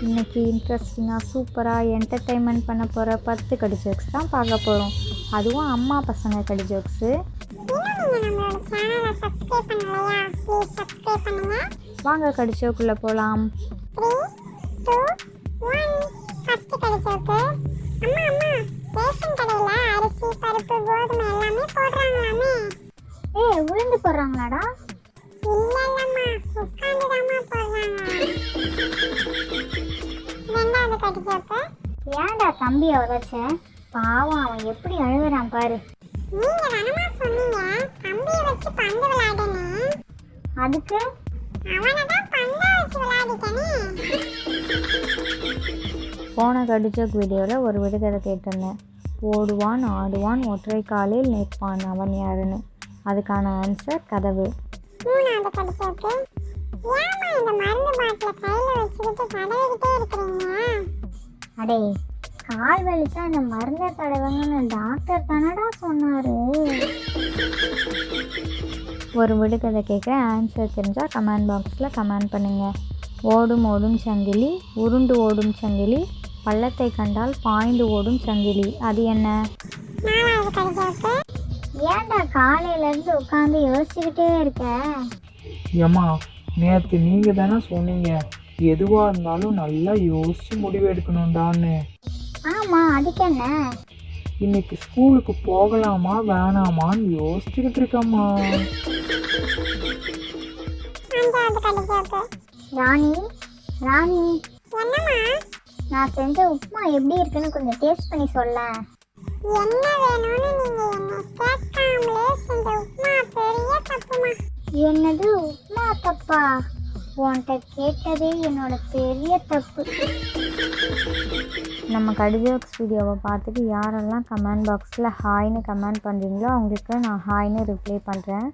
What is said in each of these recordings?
இன்னைக்கு இன்ட்ரெஸ்டிங்காக சூப்பராக என்டர்டெயின்மெண்ட் பண்ண போகிற பத்து கடி ஜோக்ஸ் தான் பார்க்க போகிறோம் அதுவும் அம்மா பசங்க கடி ஜோக்ஸு வாங்க கடி ஜோக்குள்ளே போகலாம் ஏ உளுந்து போடுறாங்களாடா? கிடைச்சிருக்கு ஏன்டா தம்பியை உதச்ச பாவம் அவன் எப்படி அழுகுறான் பாரு. நீங்க தானம்மா சொன்னீங்க? தம்பியை வச்சு பந்து விளையாடுன்னு. அதுக்கு? அவனை தான் பந்தா வச்சு விளையாடிட்டனே. போன கடிஜோக் வீடியோவில் ஒரு விடுகதை கேட்டிருந்தேன். ஓடுவான் ஆடுவான் ஒற்றை காலில் நிற்பான் அவன் யாருன்னு. அதுக்கான ஆன்சர் கதவு. மூணாவது கிடைச்சிருக்கு ஏமா இந்த மருந்து பாட்டில கையில வச்சுக்கிட்டு தடவிக்கிட்டே இருக்கிறீங்க அடே கால் வலிச்சா இந்த மருந்தை தடவைங்கன்னு டாக்டர் தானடா சொன்னாரு. ஒரு விடுகதை கேட்க ஆன்சர் தெரிஞ்சால் கமெண்ட் பாக்ஸில் கமெண்ட் பண்ணுங்கள் ஓடும் ஓடும் சங்கிலி உருண்டு ஓடும் சங்கிலி பள்ளத்தை கண்டால் பாய்ந்து ஓடும் சங்கிலி. அது என்ன? ஏன்டா காலையிலேருந்து உட்காந்து யோசிச்சுக்கிட்டே இருக்க? ஏம்மா நேற்று நீங்கள் தானே சொன்னீங்க. எதுவாக இருந்தாலும் நல்லா யோசிச்சு முடிவு எடுக்கணும்டான்னு ஆமாம் அதுக்கு என்ன? இன்னைக்கு ஸ்கூலுக்கு போகலாமா வேணாமான்னு யோசிச்சுக்கிட்டு இருக்கம்மா. ராணி ராணி. என்னம்மா? நான் செஞ்ச உப்புமா எப்படி இருக்குன்னு கொஞ்சம் டேஸ்ட் பண்ணி சொல்ல. என்ன வேணும்னு நீங்க என்ன கேட்காமலே செஞ்ச உப்புமா பெரிய தப்புமா. என்னது உப்புமா தப்பா? உன்கிட்ட கேட்டதே என்னோட பெரிய தப்பு. நம்ம கடிஜோக்ஸ் வீடியோவை பார்த்துட்டு யாரெல்லாம் கமெண்ட் பாக்ஸில் ஹாய்னு கமெண்ட் பண்ணுறீங்களோ அவங்களுக்கு நான் ஹாய்னு ரிப்ளை பண்ணுறேன்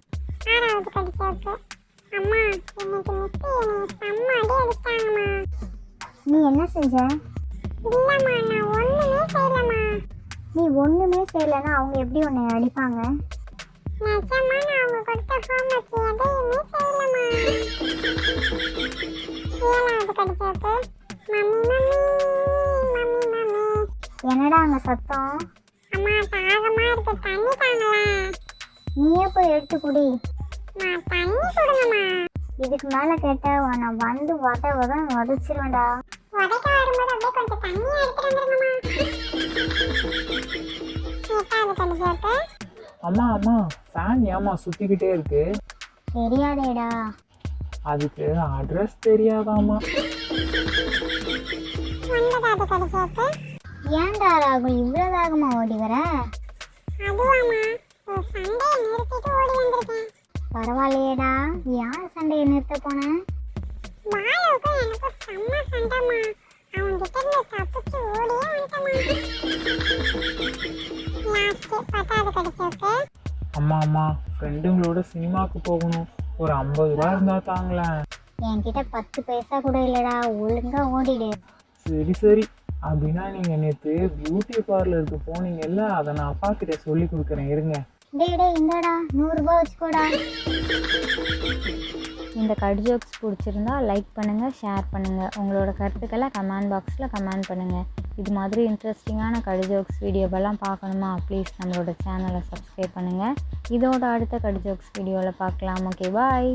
நீ என்ன செஞ்ச? நீ ஒன்றுமே செய்யலைன்னா அவங்க எப்படி உன்னை அடிப்பாங்க? நிஜமா நான் அவங்க கொடுத்த ஹோம்ஒர்க் எதையுமே செய்யலம்மா. கிடைச்சிருக்கு மம்மி மம்மி மம்மி மம்மி. என்னடா அங்கே சத்தம்? அம்மா தாகமா இருக்கு தண்ணி தாங்களா நீயே போய் எடுத்து குடி? நான் தண்ணி கொடுங்கம்மா. இதுக்கு மேலே கேட்ட உன்னை வந்து உத உதன்னு உதச்சிருவேன்டா உதைக்க வரும்போது அப்படியே கொஞ்சம் தண்ணி எடுத்துட்டு வந்துருங்கம்மா. எட்டாவது கிடைச்சிருக்கு அம்மா அம்மா ஃபேன் ஏம்மா சுற்றிக்கிட்டே இருக்கு? தெரியாதேடா. அதுக்கு அட்ரஸ் கிடைச்சிருக்கு ஏன்டா ராகுல் இவ்வளோ வேகமாக ஓடி வர? பரவாயில்லையேடா யார் சண்டையை நிறுத்த கிடைச்சிருக்கு அம்மா அம்மா ஃப்ரெண்டுங்களோட சினிமாவுக்கு போகணும். ஒரு ஐம்பது ரூபா இருந்தால் தாங்களேன் என்கிட்ட பத்து பைசா கூட இல்லைடா ஒழுங்கா ஓடிடு. சரி சரி. அப்படின்னா நீங்கள் நேற்று பியூட்டி பார்லருக்கு போனீங்கல்ல அதை நான் அப்பா கிட்ட சொல்லி கொடுக்குறேன் இருங்க. டேய் டேய் இந்தாடா நூறுரூபா வச்சுக்கோடா. இந்த கட் ஜோக்ஸ் பிடிச்சிருந்தா லைக் பண்ணுங்கள் ஷேர் பண்ணுங்கள் உங்களோட கருத்துக்களை கமெண்ட் பாக்ஸில் கமெண்ட் பண்ணுங்கள் இது மாதிரி இன்ட்ரெஸ்டிங்கான கட் ஜோக்ஸ் வீடியோவெல்லாம் பார்க்கணுமா? ப்ளீஸ் நம்மளோட சேனலை சப்ஸ்கிரைப் பண்ணுங்கள் இதோட அடுத்த கட் ஜோக்ஸ் வீடியோவில் பார்க்கலாம். Okay bye